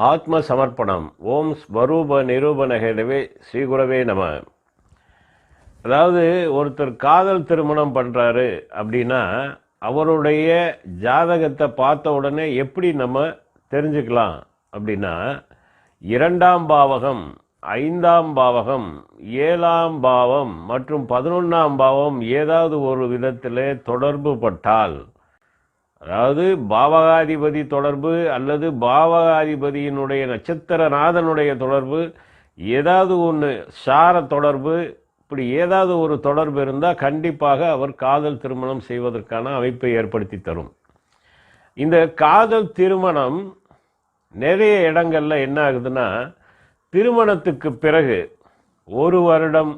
ஆத்ம சமர்ப்பணம் ஓம் ஸ்வரூப நிரூபணகவே ஸ்ரீகுரவே நம. அதாவது ஒருத்தர் காதல் திருமணம் பண்ணுறாரு அப்படின்னா அவருடைய ஜாதகத்தை பார்த்த உடனே எப்படி நம்ம தெரிஞ்சுக்கலாம் அப்படின்னா இரண்டாம் பாவகம் ஐந்தாம் பாவகம் ஏழாம் பாவம் மற்றும் பதினொன்றாம் பாவம் ஏதாவது ஒரு விதத்தில் தொடர்பு பட்டால் அதாவது பாவகாதிபதி தொடர்பு அல்லது பாவகாதிபதியினுடைய நட்சத்திரநாதனுடைய தொடர்பு ஏதாவது ஒன்று சார தொடர்பு இப்படி ஏதாவது ஒரு தொடர்பு இருந்தால் கண்டிப்பாக அவர் காதல் திருமணம் செய்வதற்கான அமைப்பை ஏற்படுத்தி தரும். இந்த காதல் திருமணம் நிறைய இடங்களில் என்ன ஆகுதுன்னா திருமணத்துக்கு பிறகு ஒரு வருடம்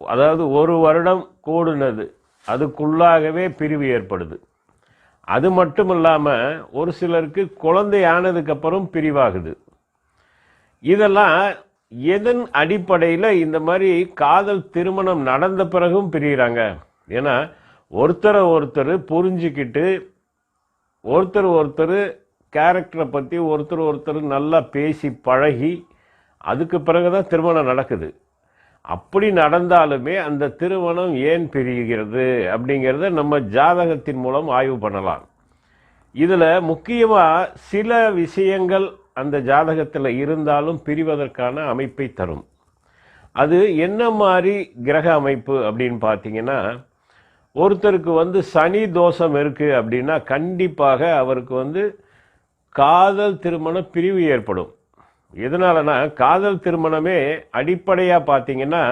அதாவது ஒரு வருடம் கூடுனது அதுக்குள்ளாகவே பிரிவு ஏற்படுது. அது மட்டும் இல்லாமல் ஒரு சிலருக்கு குழந்தை ஆனதுக்கப்புறம் பிரிவாகுது. இதெல்லாம் எதன் அடிப்படையில் இந்த மாதிரி காதல் திருமணம் நடந்த பிறகும் பிரிகிறாங்க ஏன்னா ஒருத்தரை ஒருத்தர் புரிஞ்சுக்கிட்டு ஒருத்தர் ஒருத்தர் கேரக்டரை பற்றி ஒருத்தர் ஒருத்தர் நல்லா பேசி பழகி அதுக்கு பிறகு தான் திருமணம் நடக்குது. அப்படி நடந்தாலுமே அந்த திருமணம் ஏன் பிரிகிறது அப்படிங்கிறத நம்ம ஜாதகத்தின் மூலம் ஆய்வு பண்ணலாம். இதில் முக்கியமாக சில விஷயங்கள் அந்த ஜாதகத்தில் இருந்தாலும் பிரிவதற்கான அமைப்பை தரும். அது என்ன மாதிரி கிரக அமைப்பு அப்படின்னு பார்த்தீங்கன்னா ஒருத்தருக்கு வந்து சனி தோஷம் இருக்குது அப்படின்னா கண்டிப்பாக அவருக்கு வந்து காதல் திருமண பிரிவு ஏற்படும். எதனாலனா காதல் திருமணமே அடிப்படையாக பார்த்தீங்கன்னா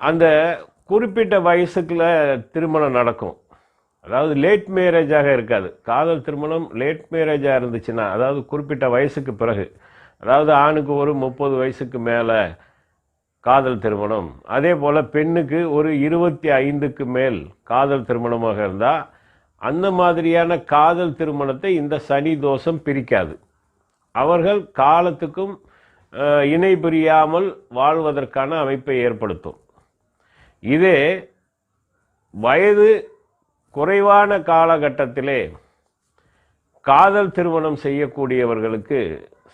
அந்த குறிப்பிட்ட வயசுக்குள்ள திருமணம் நடக்கும். அதாவது லேட் மேரேஜாக இருக்காது. காதல் திருமணம் லேட் மேரேஜாக இருந்துச்சுன்னா அதாவது குறிப்பிட்ட வயசுக்கு பிறகு அதாவது ஆணுக்கு ஒரு முப்பது வயசுக்கு மேலே காதல் திருமணம் அதே போல் பெண்ணுக்கு ஒரு இருபத்தி ஐந்துக்கு மேல் காதல் திருமணமாக இருந்தால் அந்த மாதிரியான காதல் திருமணத்தை இந்த சனி தோஷம் பிரிக்காது. அவர்கள் காலத்துக்கும் இணை பிரியாமல் வாழ்வதற்கான அமைப்பை ஏற்படுத்தும். இதே வயது குறைவான காலகட்டத்திலே காதல் திருமணம் செய்யக்கூடியவர்களுக்கு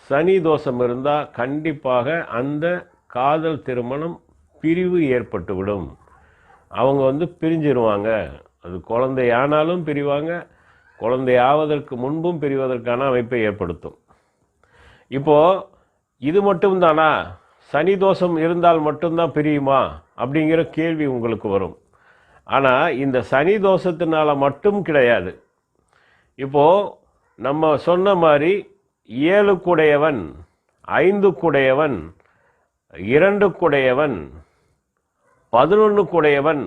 சனி தோஷம் இருந்தால் கண்டிப்பாக அந்த காதல் திருமணம் பிரிவு ஏற்பட்டுவிடும். அவங்க வந்து பிரிஞ்சிருவாங்க. அது குழந்தை ஆனாலும் பிரிவாங்க. குழந்தை ஆவதற்கு முன்பும் பிரிவதற்கான அமைப்பை ஏற்படுத்தும். இப்போ இது மட்டும்தானா? சனி தோஷம் இருந்தால் மட்டும்தான் பிரியுமா? அப்படிங்கிற கேள்வி உங்களுக்கு வரும். ஆனால் இந்த சனி தோஷத்தினால மட்டும் கிடையாது. இப்போது நம்ம சொன்ன மாதிரி ஏழு குடையவன் ஐந்து குடையவன் இரண்டு குடையவன் பதினொன்று குடையவன்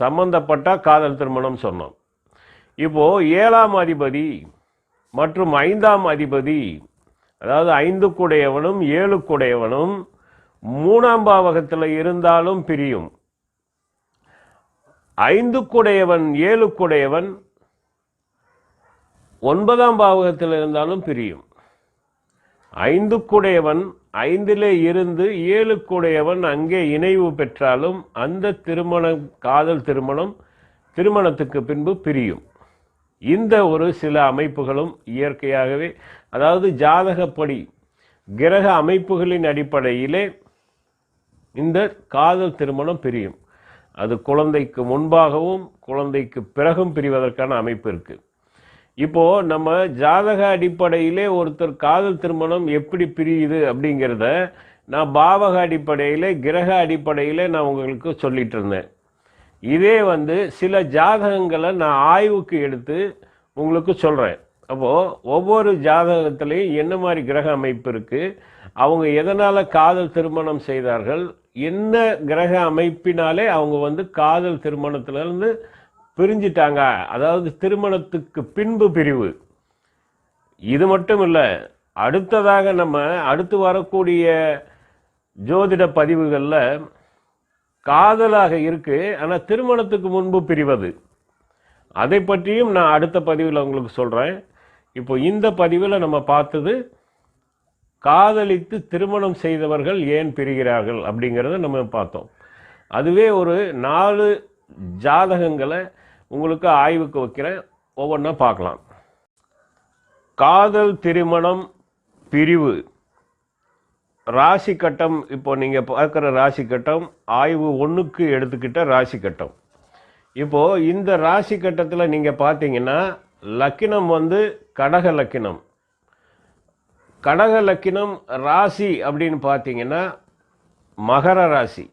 சம்பந்தப்பட்ட காதல் திருமணம் சொன்னோம். இப்போது ஏழாம் அதிபதி மற்றும் ஐந்தாம் அதிபதி அதாவது ஐந்து கூடையவனும் ஏழு கூடையவனும் மூணாம் பாவகத்தில் இருந்தாலும் பிரியும். ஐந்து கூடையவன் ஏழு கூடையவன் ஒன்பதாம் பாவகத்தில் இருந்தாலும் பிரியும். ஐந்து கூடையவன் ஐந்திலே இருந்து ஏழு கூடையவன் அங்கே இணைவு பெற்றாலும் அந்த திருமணம் காதல் திருமணம் திருமணத்துக்கு பின்பு பிரியும். இந்த ஒரு சில அமைப்புகளும் இயற்கையாகவே அதாவது ஜாதகப்படி கிரக அமைப்புகளின் அடிப்படையிலே இந்த காதல் திருமணம் பிரியும். அது குழந்தைக்கு முன்பாகவும் குழந்தைக்கு பிறகும் பிரிவதற்கான அமைப்பு இருக்குது இப்போது நம்ம ஜாதக அடிப்படையிலே ஒருத்தர் காதல் திருமணம் எப்படி பிரியுது அப்படிங்கிறத நான் பாவக அடிப்படையில் கிரக அடிப்படையில் நான் உங்களுக்கு சொல்லிட்டு இருந்தேன். இதே வந்து சில ஜாதகங்களை நான் ஆய்வுக்கு எடுத்து உங்களுக்கு சொல்கிறேன் அப்போது ஒவ்வொரு ஜாதகத்திலையும் என்ன மாதிரி கிரக அமைப்பு இருக்குது அவங்க எதனால் காதல் திருமணம் செய்தார்கள்? என்ன கிரக அமைப்பினாலே அவங்க வந்து காதல் திருமணத்திலேருந்து பிரிஞ்சிட்டாங்க? அதாவது திருமணத்துக்கு பின்பு பிரிவு. இது மட்டும் இல்லை அடுத்ததாக நம்ம அடுத்து வரக்கூடிய ஜோதிட பதிவுகளில் காதலாக இருக்குது ஆனால் திருமணத்துக்கு முன்பு பிரிவது. அதை பற்றியும் நான் அடுத்த பதிவில் உங்களுக்கு சொல்கிறேன் இப்போ இந்த பதிவில் நம்ம பார்த்தது காதலித்து திருமணம் செய்தவர்கள் ஏன் பிரிகிறார்கள் அப்படிங்கிறத நம்ம பார்த்தோம். அதுவே ஒரு நாலு ஜாதகங்களை உங்களுக்கு ஆய்வுக்கு வைக்கிறேன் ஒவ்வொன்றா பார்க்கலாம். காதல் திருமணம் பிரிவு. ராசி கட்டம் இப்போ நீங்கள் பார்க்குற ராசி கட்டம் ஆய்வு ஒன்றுக்கு எடுத்துக்கிட்ட ராசி கட்டம் இப்போது இந்த ராசி கட்டத்தில் நீங்கள் பார்த்தீங்கன்னா லக்கினம் வந்து கடக லக்கினம் கடக லக்கினம் ராசி அப்படின்னு பார்த்தீங்கன்னா மகர ராசி.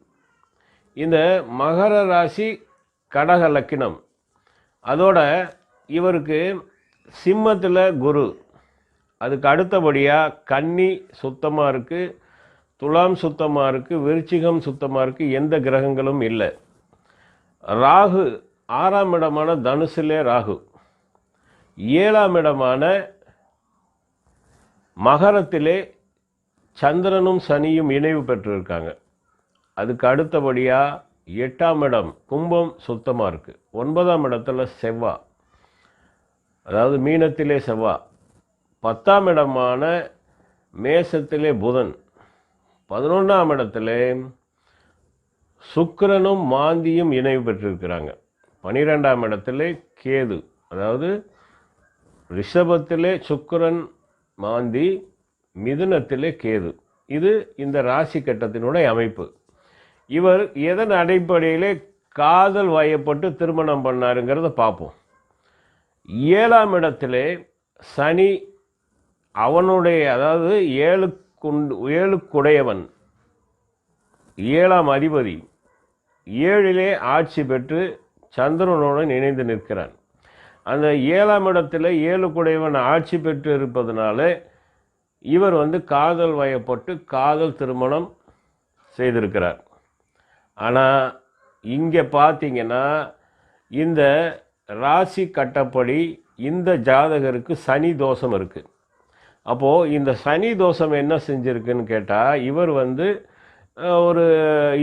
இந்த மகர ராசி கடக லக்கினம் அதோட இவருக்கு சிம்மத்தில் குரு. அதுக்கு அடுத்தபடியாக கன்னி சுத்தமாக இருக்குது துலாம் சுத்தமாக இருக்குது விருச்சிகம் சுத்தமாக இருக்குது எந்த கிரகங்களும் இல்லை. ராகு ஆறாம் இடமான தனுசிலே ராகு. ஏழாம் இடமான மகரத்திலே சந்திரனும் சனியும் இணைவு பெற்றிருக்காங்க. அதுக்கு அடுத்தபடியாக எட்டாம் இடம் கும்பம் சுத்தமாக இருக்குது ஒன்பதாம் இடத்துல செவ்வா. அதாவது மீனத்திலே செவ்வா. பத்தாம் இடமான மேசத்திலே புதன். பதினொன்றாம் இடத்துல சுக்கரனும் மாந்தியும் இணைவு பெற்றிருக்கிறாங்க. பனிரெண்டாம் இடத்துல கேது. அதாவது ரிஷபத்திலே சுக்கரன் மாந்தி மிதுனத்திலே கேது. இது இந்த ராசி கட்டத்தினுடைய அமைப்பு. இவர் எதன் அடிப்படையிலே காதல் வயப்பட்டு திருமணம் பண்ணாருங்கிறத பார்ப்போம். ஏழாம் இடத்திலே சனி அவனுடைய அதாவது ஏழுக்குண்டு ஏழுக்குடையவன் ஏழாம் அதிபதி ஏழிலே ஆட்சி பெற்று சந்திரனுடன் இணைந்து நிற்கிறான். அந்த ஏழாம் இடத்துல குடைவன் ஆட்சி பெற்று இருப்பதனால இவர் வந்து காதல் வயப்பட்டு காதல் திருமணம் செய்திருக்கிறார். ஆனால் இங்கே பார்த்தீங்கன்னா இந்த ராசி கட்டப்படி இந்த ஜாதகருக்கு சனி தோஷம் இருக்குது அப்போது இந்த சனி தோஷம் என்ன செஞ்சுருக்குன்னு கேட்டால் இவர் வந்து ஒரு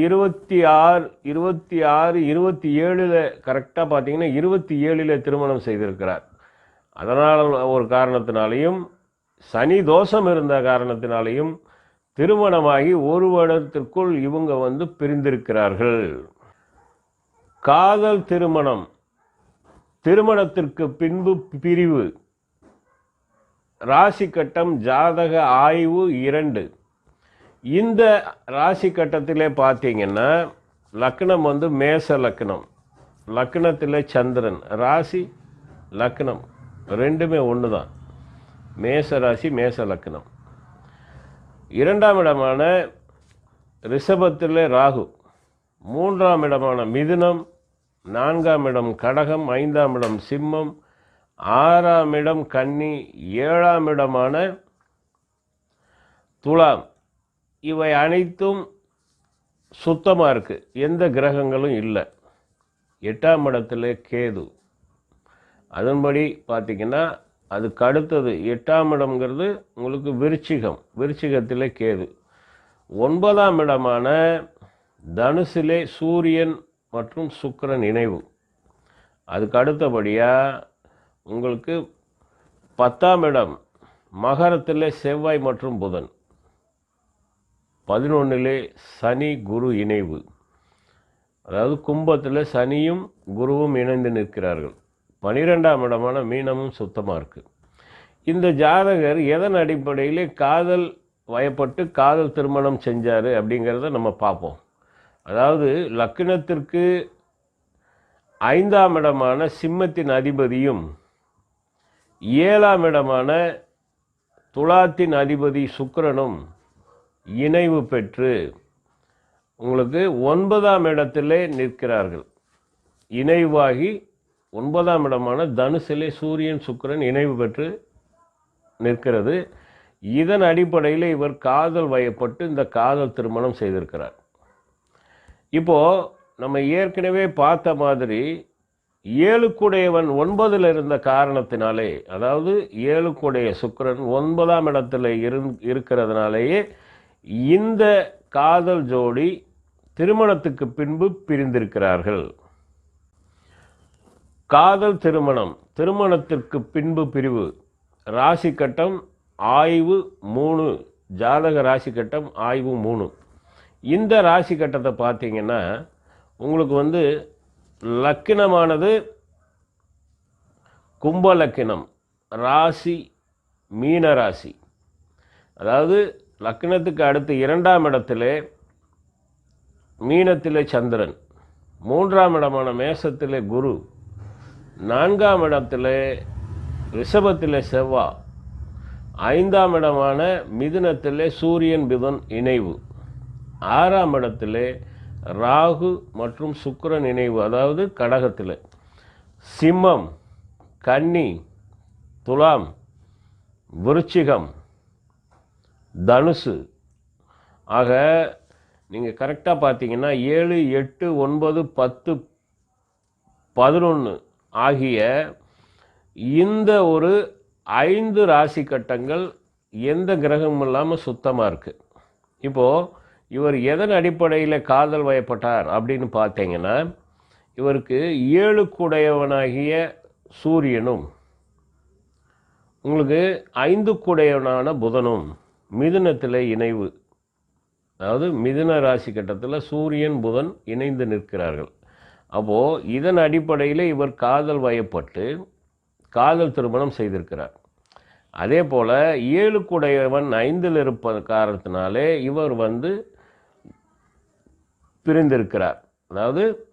இருபத்தி ஆறு இருபத்தி ஆறு இருபத்தி ஏழில் கரெக்டாக பார்த்தீங்கன்னா இருபத்தி ஏழில் திருமணம் செய்திருக்கிறார். அதனால் ஒரு காரணத்தினாலையும் சனி தோஷம் இருந்த காரணத்தினாலையும் திருமணமாகி ஒரு வருடத்திற்குள் இவங்க வந்து பிரிந்திருக்கிறார்கள். காதல் திருமணம். திருமணத்திற்கு பின்பு பிரிவு. ராசி கட்டம் ஜாதக ஆய்வு இரண்டு. இந்த ராசி கட்டத்திலே பார்த்தீங்கன்னா லக்னம் வந்து மேச லக்னம். லக்னத்தில் சந்திரன். ராசி லக்னம். ரெண்டுமே ஒன்று தான் மேச ராசி மேச லக்னம். இரண்டாம் இடமான ரிஷபத்தில் ராகு. மூன்றாம் இடமான மிதுனம். நான்காம் இடம் கடகம். ஐந்தாம் இடம் சிம்மம். ஆறாம் இடம் கன்னி. ஏழாம் இடமான துலாம். இவை அனைத்தும் சுத்தமாக இருக்குது எந்த கிரகங்களும் இல்லை. எட்டாம் இடத்துல கேது. அதன்படி பார்த்திங்கன்னா அதுக்கு அடுத்தது எட்டாம் இடம்ங்கிறது உங்களுக்கு விருச்சிகம். விருச்சிகத்தில் கேது. ஒன்பதாம் இடமான தனுசிலே சூரியன் மற்றும் சுக்கிரன் இணைவு. அதுக்கு அடுத்தபடியாக உங்களுக்கு பத்தாம் இடம் மகரத்தில் செவ்வாய் மற்றும் புதன். பதினொன்றிலே சனி குரு இணைவு. அதாவது கும்பத்தில் சனியும் குருவும் இணைந்து நிற்கிறார்கள். பனிரெண்டாம் இடமான மீனமும் சுத்தமாக இருக்குது இந்த ஜாதகர் எதன் அடிப்படையிலே காதல் வயப்பட்டு காதல் திருமணம் செஞ்சார் அப்படிங்கிறத நம்ம பார்ப்போம். அதாவது லக்னத்திற்கு ஐந்தாம் இடமான சிம்மத்தின் அதிபதியும் ஏழாம் இடமான துலாத்தின் அதிபதி சுக்கரனும் இணைவு பெற்று உங்களுக்கு ஒன்பதாம் இடத்திலே நிற்கிறார்கள். இணைவாகி ஒன்பதாம் இடமான தனுசிலே சூரியன் சுக்கிரன் இணைவு பெற்று நிற்கிறது. இதன் அடிப்படையில் இவர் காதல் வயப்பட்டு இந்த காதல் திருமணம் செய்திருக்கிறார். இப்போது நம்ம ஏற்கனவே பார்த்த மாதிரி ஏழுக்குடையவன் ஒன்பதில் இருந்த காரணத்தினாலே அதாவது ஏழுக்குடைய சுக்கிரன் ஒன்பதாம் இடத்துல இருந் இருக்கிறதுனாலேயே இந்த காதல் ஜோடி திருமணத்துக்கு பின்பு பிரிந்திருக்கிறார்கள். காதல் திருமணம் திருமணத்திற்கு பின்பு பிரிவு. ராசி கட்டம் ஆய்வு மூணு. ஜாதக ராசி கட்டம் ஆய்வு மூணு. இந்த ராசி கட்டத்தை பார்த்தீங்கன்னா உங்களுக்கு வந்து லக்கினமானது கும்ப லக்கினம் ராசி மீன ராசி அதாவது லக்னத்துக்கு அடுத்து இரண்டாம் இடத்திலே மீனத்திலே சந்திரன். மூன்றாம் இடமான மேசத்திலே குரு. நான்காம் இடத்திலே ரிஷபத்திலே செவ்வா. ஐந்தாம் இடமான மிதுனத்திலே சூரியன் புதன் இணைவு. ஆறாம் இடத்திலே ராகு மற்றும் சுக்கரன் இணைவு அதாவது கடகத்தில். சிம்மம் கன்னி துலாம் விருச்சிகம் தனுசு. ஆக நீங்கள் கரெக்டாக பார்த்தீங்கன்னா ஏழு எட்டு ஒன்பது பத்து பதினொன்று ஆகிய இந்த ஒரு ஐந்து ராசி கட்டங்கள் எந்த கிரகமும் இல்லாமல் சுத்தமாக இருக்குது இப்போது இவர் எதன் அடிப்படையில் காதல் வயப்பட்டார் அப்படின்னு பார்த்தீங்கன்னா இவருக்கு ஏழு குடையவனாகிய சூரியனும் உங்களுக்கு ஐந்து குடையவனான புதனும் மிதுனத்தில் இணைவு. அதாவது மிதுன ராசி கட்டத்தில் சூரியன் புதன் இணைந்து நிற்கிறார்கள். அப்போது இதன் அடிப்படையில் இவர் காதல் வயப்பட்டு காதல் திருமணம் செய்திருக்கிறார். அதே போல் ஏழுக்குடையவன் ஐந்தில் இருப்ப காரணத்தினாலே இவர் வந்து பிரிந்திருக்கிறார். அதாவது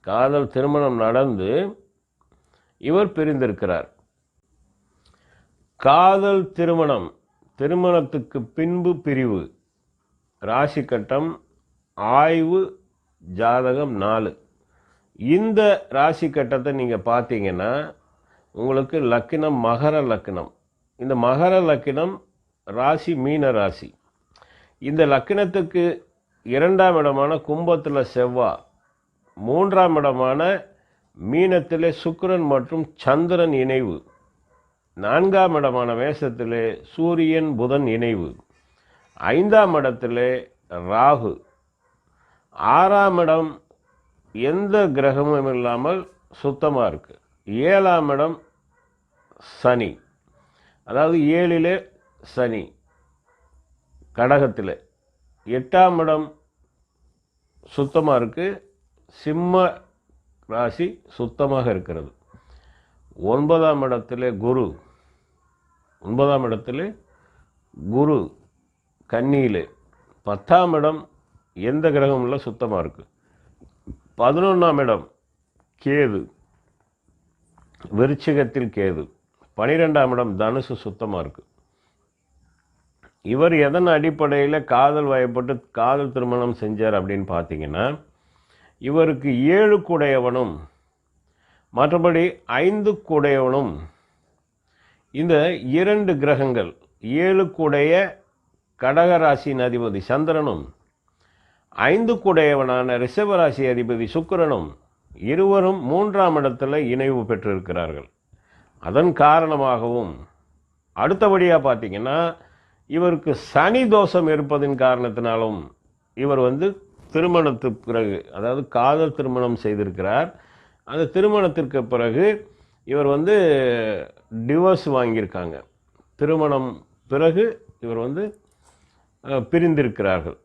காதல் திருமணம் நடந்து இவர் பிரிந்திருக்கிறார். காதல் திருமணம் திருமணத்துக்கு பின்பு பிரிவு. ராசி கட்டம் ஆய்வு ஜாதகம் நாலு. இந்த ராசி கட்டத்தை நீங்கள் பார்த்தீங்கன்னா உங்களுக்கு லக்கினம் மகர லக்கினம். இந்த மகர லக்கினம் ராசி மீன ராசி. இந்த லக்கினத்துக்கு இரண்டாம் இடமான கும்பத்தில் செவ்வாய் மூன்றாம் இடமான மீனத்திலே சுக்கிரன் மற்றும் சந்திரன் இணைவு. நான்காம் இடமான மேசத்திலே சூரியன் புதன் இணைவு. ஐந்தாம் இடத்திலே ராகு. ஆறாம் இடம் எந்த கிரகமும் இல்லாமல் சுத்தமாக இருக்குது ஏழாம் இடம் சனி. அதாவது ஏழிலே சனி. கடகத்தில். எட்டாம் இடம் சுத்தமாக இருக்குது சிம்ம ராசி சுத்தமாக இருக்கிறது. ஒன்பதாம் இடத்துல குரு. ஒன்பதாம் இடத்துல குரு கன்னியில் பத்தாம் இடம் எந்த கிரகமும் சுத்தமாக இருக்குது பதினொன்றாம் இடம் கேது விருச்சிகத்தில் கேது. பனிரெண்டாம் இடம் தனுசு சுத்தமாக இருக்குது இவர் எதன் அடிப்படையில் காதல் வயப்பட்டு காதல் திருமணம் செஞ்சார் அப்படின்னு பார்த்தீங்கன்னா இவருக்கு ஏழு குடையவனும் மற்றபடி ஐந்து குடையவனும் இந்த இரண்டு கிரகங்கள் ஏழு கடகராசியின் அதிபதி சந்திரனும் ஐந்துக்குடையவனான ரிஷபராசி அதிபதி சுக்கிரனும் இருவரும் மூன்றாம் இடத்தில் இணைவு பெற்றிருக்கிறார்கள். அதன் காரணமாகவும் அடுத்தபடியாக பார்த்தீங்கன்னா இவருக்கு சனி தோஷம் இருப்பதின் காரணத்தினாலும் இவர் வந்து திருமணத்துக்கு பிறகு அதாவது காதல் திருமணம் செய்திருக்கிறார். அந்த திருமணத்திற்கு பிறகு இவர் வந்து டிவோர்ஸ் வாங்கியிருக்காங்க. திருமணம் பிறகு இவர் வந்து பிரிந்திருக்கிறார்கள்.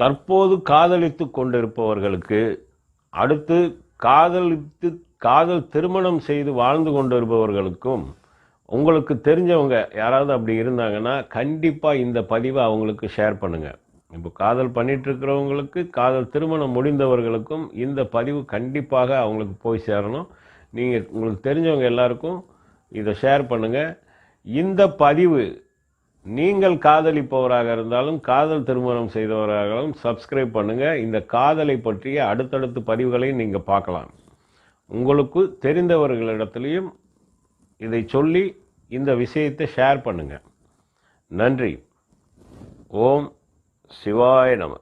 தற்போது காதலித்து கொண்டிருப்பவர்களுக்கு அடுத்து காதலித்து காதல் திருமணம் செய்து வாழ்ந்து கொண்டிருப்பவர்களுக்கும் உங்களுக்கு தெரிஞ்சவங்க யாராவது அப்படி இருந்தாங்கன்னா கண்டிப்பாக இந்த பதிவை அவங்களுக்கு ஷேர் பண்ணுங்கள் இப்போ காதல் பண்ணிகிட்ருக்கிறவங்களுக்கு காதல் திருமணம் முடிந்தவர்களுக்கும் இந்த பதிவு கண்டிப்பாக அவங்களுக்கு போய் சேரணும். நீங்கள் உங்களுக்கு தெரிஞ்சவங்க எல்லாருக்கும் இதை ஷேர் பண்ணுங்கள் இந்த பதிவு நீங்கள் காதலிப்பவராக இருந்தாலும் காதல் திருமணம் செய்தவராகவும் சப்ஸ்கிரைப் பண்ணுங்கள் இந்த காதலை பற்றிய அடுத்தடுத்த பதிவுகளையும் நீங்கள் பார்க்கலாம். உங்களுக்கு தெரிந்தவர்களிடத்துலையும் இதை சொல்லி இந்த விஷயத்தை ஷேர் பண்ணுங்கள் நன்றி. ஓம் சிவாய நம.